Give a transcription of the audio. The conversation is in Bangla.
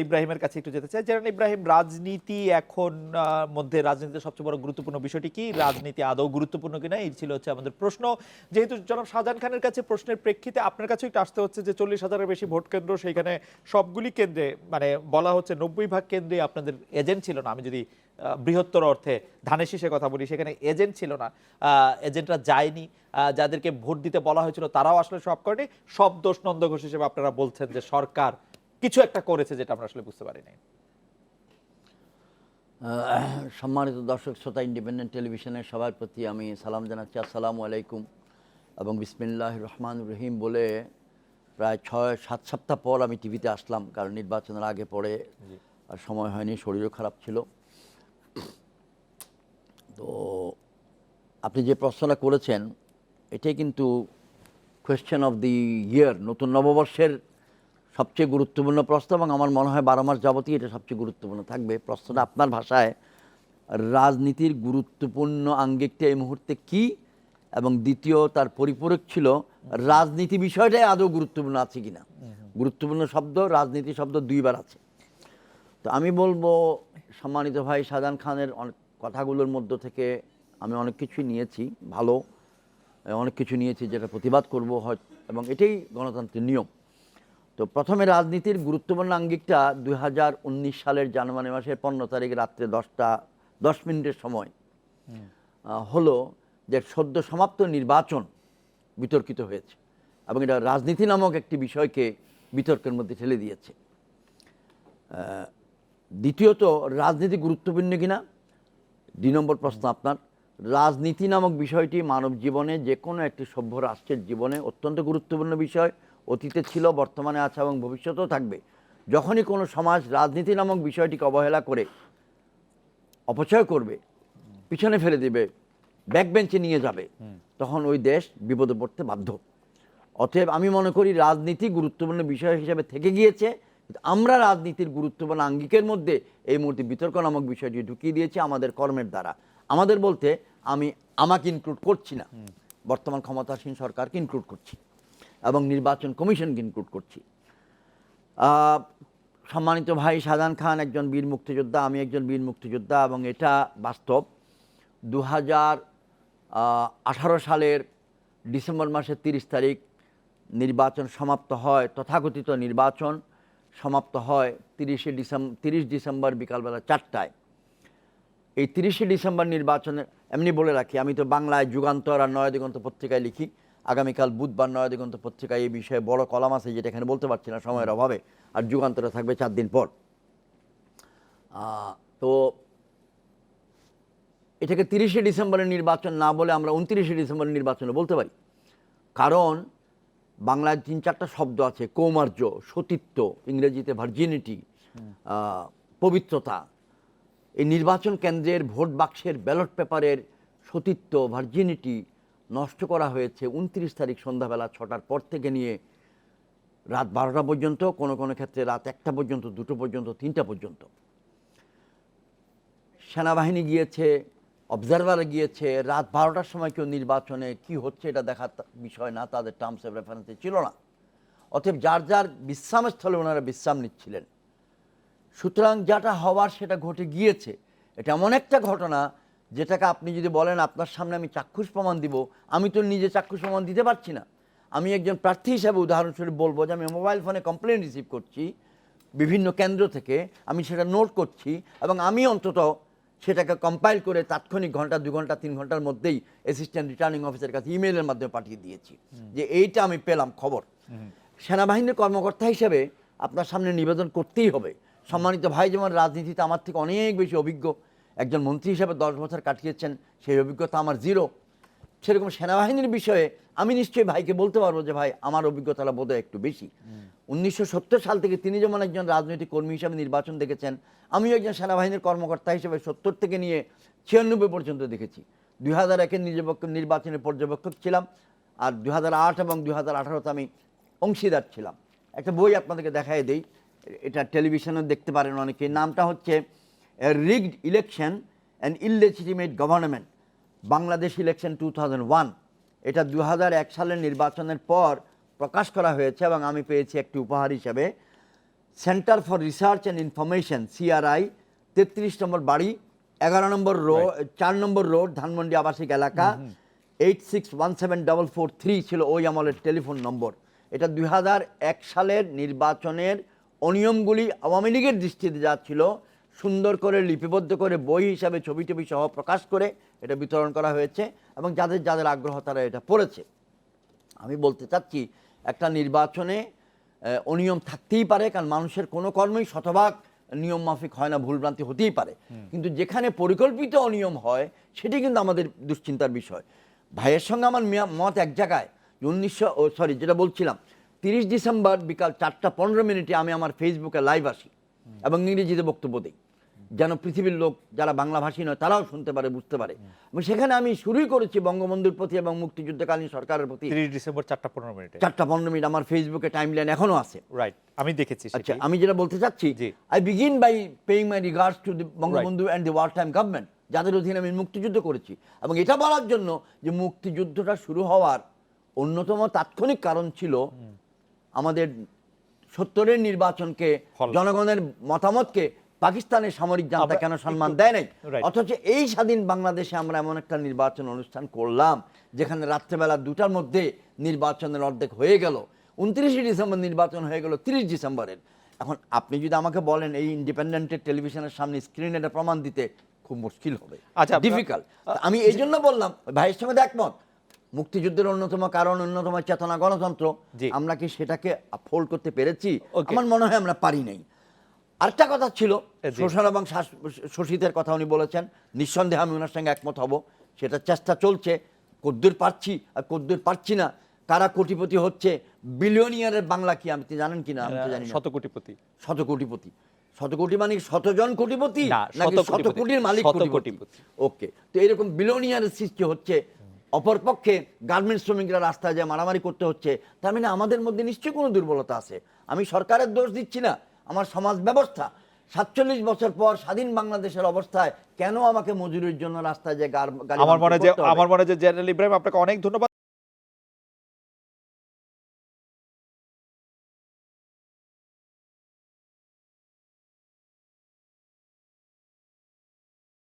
ইব্রাহিমের কাছে একটু যেতে চাই। জেরান ইব্রাহিম, রাজনীতি এখন মধ্যে রাজনীতির সবচেয়ে বড় গুরুত্বপূর্ণ বিষয়টি কি? রাজনীতি আদৌ গুরুত্বপূর্ণ কিনা? এই ছিল হচ্ছে আমাদের প্রশ্ন। যেহেতু জনাব শাহজাহান খানের কাছে প্রশ্নের প্রেক্ষিতে আপনার কাছে একটু আসতে হচ্ছে যে চল্লিশ হাজারের বেশি ভোট কেন্দ্র সেইখানে সবগুলি কেন্দ্রে মানে বলা হচ্ছে নব্বই ভাগ কেন্দ্রে আপনাদের এজেন্ট ছিল না। আমি যদি বৃহত্তর অর্থে ধানের শীষে কথা বলি, সেখানে এজেন্ট ছিল না। এজেন্টরা যায়নি। যাদেরকে ভোট দিতে বলা হয়েছিল তারাও আসলে সব করেনি। সব দোষ নন্দ ঘোষ হিসেবে আপনারা বলছেন যে সরকার কিছু একটা করেছে যেটা আমরা আসলে বুঝতে পারিনি। আহ, সম্মানিত দর্শক শ্রোতা ইন্ডিপেন্ডেন্ট টেলিভিশনের সবার প্রতি আমি সালাম জানাচ্ছি। আসসালামু আলাইকুম। এবং বিসমিল্লাহ রহমান রহিম বলে প্রায় ছয় সাত সপ্তাহ পর আমি টিভিতে আসলাম কারণ নির্বাচনের আগে পরে আর সময় হয়নি শরীরও খারাপ ছিল। তো আপনি যে প্রশ্নটা করেছেন এটাই কিন্তু কোয়েশ্চেন অফ দি ইয়ার নতুন নববর্ষের সবচেয়ে গুরুত্বপূর্ণ প্রশ্ন এবং আমার মনে হয় বারো মাস যাবতই এটা সবচেয়ে গুরুত্বপূর্ণ থাকবে। প্রশ্নটা আপনার ভাষায়, রাজনীতির গুরুত্বপূর্ণ আঙ্গিকটা এই মুহূর্তে কি? এবং দ্বিতীয়, তার পরিপূরক ছিল, রাজনীতি বিষয়টাই আদৌ গুরুত্বপূর্ণ আছে কিনা? গুরুত্বপূর্ণ শব্দ, রাজনীতি শব্দ দুইবার আছে। তো আমি বলব, সম্মানিত ভাই শাহজাহান খানের অনেক কথাগুলোর মধ্য থেকে আমি অনেক কিছুই নিয়েছি, ভালো, অনেক কিছু নিয়েছি যেটা প্রতিবাদ করব হয় এবং এটাই গণতন্ত্রের নিয়ম। তো প্রথমে রাজনীতির গুরুত্বপূর্ণ আঙ্গিকটা দু হাজার উনিশ সালের জানুয়ারি মাসের পনেরো তারিখ রাত্রে দশটা দশ মিনিটের সময় হলো যে সদ্য সমাপ্ত নির্বাচন বিতর্কিত হয়েছে এবং এটা রাজনীতি নামক একটি বিষয়কে বিতর্কের মধ্যে ঠেলে দিয়েছে। দ্বিতীয়ত রাজনীতি গুরুত্বপূর্ণ কিনা? দুই নম্বর প্রশ্ন আপনার। রাজনীতি নামক বিষয়টি মানব জীবনে যে কোনো একটি সভ্য রাষ্ট্রের জীবনে অত্যন্ত গুরুত্বপূর্ণ বিষয়। অতীতে ছিল বর্তমানে আছে এবং ভবিষ্যতেও থাকবে। যখনই কোনো সমাজ রাজনীতি নামক বিষয়টিকে অবহেলা করে অপচয় করবে পিছনে ফেলে দেবে ব্যাক বেঞ্চে নিয়ে যাবে তখন ওই দেশ বিপদে পড়তে বাধ্য। অতএব আমি মনে করি রাজনীতি গুরুত্বপূর্ণ বিষয় হিসেবে থেকে গিয়েছে। আমরা রাজনীতির গুরুত্বপূর্ণ আঙ্গিকের মধ্যে এই মুহূর্তে বিতর্ক নামক বিষয়টি ঢুকিয়ে দিয়েছি আমাদের কর্মের দ্বারা। আমাদের বলতে আমি আমাকে ইনক্লুড করছি না। বর্তমান ক্ষমতাসীন সরকারকে ইনক্লুড করছি। এবং নির্বাচন কমিশনকে ইনক্লুড করছি। সম্মানিত ভাই শাহজাহান খান একজন বীর মুক্তিযোদ্ধা, আমি একজন বীর মুক্তিযোদ্ধা এবং এটা বাস্তব। দু হাজার আঠারো সালের ডিসেম্বর মাসের তিরিশ তারিখ নির্বাচন সমাপ্ত হয়, তথাকথিত নির্বাচন সমাপ্ত হয় তিরিশে ডিসেম্বর তিরিশ ডিসেম্বর বিকালবেলা চারটায়। এই তিরিশে ডিসেম্বর নির্বাচনের, এমনি বলে রাখি, আমি তো বাংলায় যুগান্তর আর নয়াদিগন্ত পত্রিকায় লিখি আগামীকাল বুধবার নয়াদিগন্ত পত্রিকায় এই বিষয়ে বড় কলাম আছে যেটা এখানে বলতে পারছি না, সময়ের অভাবে, আর যুগান্তরে থাকবে চার দিন পর। তো এটাকে তিরিশে ডিসেম্বরের নির্বাচন না বলে আমরা উনত্রিশে ডিসেম্বরের নির্বাচনে বলতে পারি। কারণ বাংলায় তিন চারটা শব্দ আছে, কৌমার্য, সতীত্ব, ইংরেজিতে ভার্জিনিটি পবিত্রতা। এই নির্বাচন কেন্দ্রের ভোট বাক্সের ব্যালট পেপারের সতীত্ব ভার্জিনিটি নষ্ট করা হয়েছে উনত্রিশ তারিখ সন্ধ্যাবেলা ছটার পর থেকে নিয়ে রাত বারোটা পর্যন্ত, কোনো কোনো ক্ষেত্রে রাত একটা পর্যন্ত, দুটো পর্যন্ত, তিনটা পর্যন্ত। সেনাবাহিনী গিয়েছে অবজারভার গিয়েছে, রাত বারোটার সময় কেউ নির্বাচনে কি হচ্ছে এটা দেখার বিষয় না, তাদের টার্মস অফ রেফারেন্সে ছিল না। অতএব যার যার বিশ্রামস্থলে ওনারা বিশ্রাম নিচ্ছিলেন। সুতরাং যেটা হওয়ার সেটা ঘটে গিয়েছে। এটা এমন একটা ঘটনা যেটাকে আপনি যদি বলেন আপনার সামনে আমি চাক্ষুষ প্রমাণ দিব আমি তো নিজে চাক্ষুষ প্রমাণ দিতে পারছি না। আমি একজন প্রার্থী হিসাবে উদাহরণস্বরূপ বলব যে আমি মোবাইল ফোনে কমপ্লেন রিসিভ করছি বিভিন্ন কেন্দ্র থেকে আমি সেটা নোট করছি এবং আমি অন্তত সেটাকে কম্পাইল করে তাৎক্ষণিক ঘণ্টা দু ঘণ্টা তিন ঘণ্টার মধ্যেই অ্যাসিস্ট্যান্ট রিটার্নিং অফিসারের কাছে ইমেলের মাধ্যমে পাঠিয়ে দিয়েছি। যে এইটা আমি পেলাম খবর। সেনাবাহিনীর কর্মকর্তা হিসেবে আপনার সামনে নিবেদন করতেই হবে। সম্মানিত ভাই যেমন রাজনীতিতে আমার থেকে অনেক বেশি অভিজ্ঞ। একজন মন্ত্রী হিসাবে দশ বছর কাটিয়েছেন সেই অভিজ্ঞতা আমার জিরো সেরকম সেনাবাহিনীর বিষয়ে আমি নিশ্চয়ই ভাইকে বলতে পারব যে ভাই আমার অভিজ্ঞতাটা বোধহয় একটু বেশি। উনিশশো সত্তর সাল থেকে তিনি যেমন একজন রাজনৈতিক কর্মী হিসাবে নির্বাচন দেখেছেন আমিও একজন সেনাবাহিনীর কর্মকর্তা হিসেবে সত্তর থেকে নিয়ে ছিয়ানব্বই পর্যন্ত দেখেছি। দুই হাজার একের নির্বাচন নির্বাচনের পর্যবেক্ষক ছিলাম আর দু হাজার আট এবং দু হাজার আঠারোতে আমি অংশীদার ছিলাম। একটা বই আপনাদেরকে দেখাই দেই এটা টেলিভিশনে দেখতে পারেন অনেকে। নামটা হচ্ছে rigged election and illegitimate government Bangladesh election two one এটা দু হাজার এক সালের নির্বাচনের পর প্রকাশ করা হয়েছে এবং আমি পেয়েছি একটি উপহার হিসেবে। Centre for research and information CRI তেত্রিশ নম্বর বাড়ি এগারো নম্বর রোড চার নম্বর রোড ধানমন্ডি আবাসিক এলাকা। Eight six one seven double four three ছিল ওই আমলের টেলিফোন নম্বর। এটা দুই এক সালের নির্বাচনের অনিয়মগুলি আওয়ামী লীগের দৃষ্টিতে যা ছিল সুন্দর করে লিপিবদ্ধ করে বই হিসাবে ছবি টবি সহ প্রকাশ করে এটা বিতরণ করা হয়েছে এবং যাদের যাদের আগ্রহ তারা এটা পড়েছে। আমি বলতে চাচ্ছি একটা নির্বাচনে অনিয়ম থাকতেই পারে কারণ মানুষের কোনো কর্মই শতভাগ নিয়ম মাফিক হয় না ভুলভ্রান্তি হতেই পারে। কিন্তু যেখানে পরিকল্পিত অনিয়ম হয় সেটি কিন্তু আমাদের দুশ্চিন্তার বিষয়। ভাইয়ের সঙ্গে আমার মিয়া- মত এক জায়গায় উনিশশো সরি যেটা বলছিলাম তিরিশ ডিসেম্বর বিকাল চারটা পনেরো মিনিটে আমি আমার ফেসবুকে লাইভ আসি। এবং ইংরেজিতে বক্তব্য দিই। যেন পৃথিবীর লোক যারা বাংলাভাষী নয় তারাও শুনতে পারে বুঝতে পারে। এবং সেখানে আমি শুরুই করেছি বঙ্গবন্ধুর প্রতি এবং মুক্তিযুদ্ধকালীন সরকারের প্রতি। তিরিশ ডিসেম্বর চারটা পনেরো মিনিটে। চারটা পনেরো মিনিট আমার ফেসবুকে টাইম লাইন এখনও আছে। রাইট আমি দেখেছি আচ্ছা আমি যেটা বলতে চাচ্ছি I begin by paying my regards to the Bangabandhu and the war time government যাদের অধীনে আমি মুক্তিযুদ্ধ করেছি। এবং এটা বলার জন্য যে মুক্তিযুদ্ধটা শুরু হওয়ার অন্যতম তাৎক্ষণিক কারণ ছিল আমাদের সত্তরের নির্বাচনকে জনগণের মতামতকে পাকিস্তানের সামরিক জান্তা কেন সম্মান দেয় নাই? অথচ এই স্বাধীন বাংলাদেশে আমরা এমন একটা নির্বাচন অনুষ্ঠান করলাম যেখানে রাত্রেবেলা দুটার মধ্যে নির্বাচনের অর্ধেক হয়ে গেল। উনত্রিশে ডিসেম্বর নির্বাচন হয়ে গেল তিরিশ ডিসেম্বরের। এখন আপনি যদি আমাকে বলেন এই ইন্ডিপেন্ডেন্টের টেলিভিশনের সামনে স্ক্রিনে এটা প্রমাণ দিতে খুব মুশকিল হবে। আচ্ছা, ডিফিকাল্ট আমি এই জন্য বললাম ভাইয়ের সঙ্গে একমত। মুক্তিযুদ্ধের অন্যতম কারণ অন্যতম চেতনা গণতন্ত্র আমরা কি সেটাকে ফোল্ড করতে পেরেছি? আমার মনে হয় আমরা পারি নাই। আরেকটা কথা ছিল শোষণ এবং শোষিতের কথা উনি বলেছেন। নিঃসন্দেহে আমি ওনার সঙ্গে একমত হব। সেটা চেষ্টা চলছে। কদ্দূর পারছি আর কদ্দূর পারছি না। কারা কোটিপতি হচ্ছে? বিলিয়নিয়ারের বাংলা কি? আপনি জানেন কিনা? আমি তো জানি শত কোটিপতি শত কোটিপতি শত কোটি মানে শতজন কোটিপতি? নাকি শত। কোটির মালিক কোটিপতি? কোটিপতি। ওকে তো এরকম বিলিয়নিয়ারের সৃষ্টি হচ্ছে অপরপক্ষে গার্মেন্টস শ্রমিকরা রাস্তায় যায় মারামারি করতে হচ্ছে তার মানে আমাদের মধ্যে নিশ্চয়ই কোনো দুর্বলতা আছে। আমি সরকারের দোষ দিচ্ছি না আমার সমাজ ব্যবস্থা। সাতচল্লিশ বছর পর স্বাধীন বাংলাদেশের অবস্থায় কেন আমাকে মজুরির জন্য রাস্তায় যে আমার মনে হয় যে আমার মনে হয় যে জেনারেল ইব্রাহিম আপনাকে অনেক ধন্যবাদ।